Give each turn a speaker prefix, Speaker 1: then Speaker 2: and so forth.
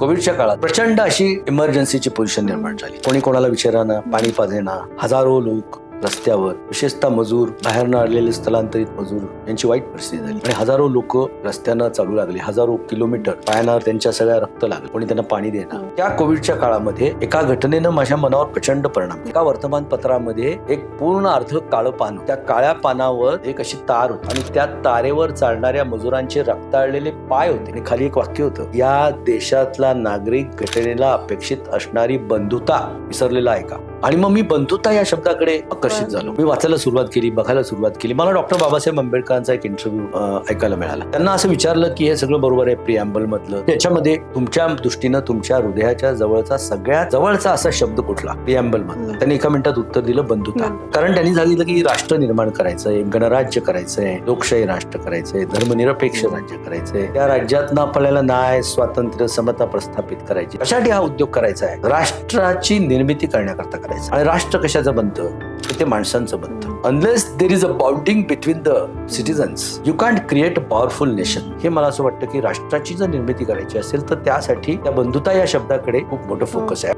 Speaker 1: कोविडच्या काळात प्रचंड अशी इमर्जन्सीची पोझिशन निर्माण झाली. कोणी कोणाला विचाराना पाणी पाजेना हजारो लोक रस्त्यावर विशेषतः मजूर बाहेरनं आलेले स्थलांतरित मजूर यांची वाईट परिस्थिती झाली. आणि हजारो लोक रस्त्यानं चालू लागले हजारो किलोमीटर पायानावर त्यांच्या सगळ्या रक्त लागलं कोणी त्यांना पाणी देणार त्या कोविडच्या काळामध्ये एका घटनेनं माझ्या मनावर प्रचंड परिणाम एका वर्तमानपत्रामध्ये एक पूर्ण अर्ध काळं पान त्या काळ्या पानावर एक अशी तार होती आणि त्या तारेवर चालणाऱ्या मजुरांचे रक्ताळलेले पाय होते. आणि खाली एक वाक्य होतं या देशातला नागरिक घटनेला अपेक्षित असणारी बंधुता विसरलेला आहे का? आणि मग मी बंधुता या शब्दाकडे आकर्षित झालो. मी वाचायला सुरुवात केली बघायला सुरुवात केली. मला डॉक्टर बाबासाहेब आंबेडकरांचा एक इंटरव्ह्यू ऐकायला मिळाला. त्यांना असं विचारलं की हे सगळं बरोबर आहे प्रियांबल मधलं त्याच्यामध्ये तुमच्या दृष्टीनं तुमच्या हृदयाच्या जवळचा सगळ्यात जवळचा असा शब्द कुठला? प्रियांबल मधला त्यांनी एका मिनिटात उत्तर दिलं बंधुता कारण त्यांनी सांगितलं की राष्ट्र निर्माण करायचंय गणराज्य करायचंय लोकशाही राष्ट्र करायचंय धर्मनिरपेक्ष राज्य करायचंय. त्या राज्यातनं आपल्याला न्याय स्वातंत्र्य समता प्रस्थापित करायची. कशासाठी हा उद्योग करायचा आहे? राष्ट्राची निर्मिती करण्याकरता करायचं. आणि राष्ट्र कशाचं बनतं? तर ते माणसांचं बनतं. Unless there is a bonding between the citizens you can't create a powerful nation हे मला असं वाटतं की राष्ट्राची जर निर्मिती करायची असेल तर त्यासाठी त्या बंधुता या शब्दाकडे खूप मोठं फोकस आहे.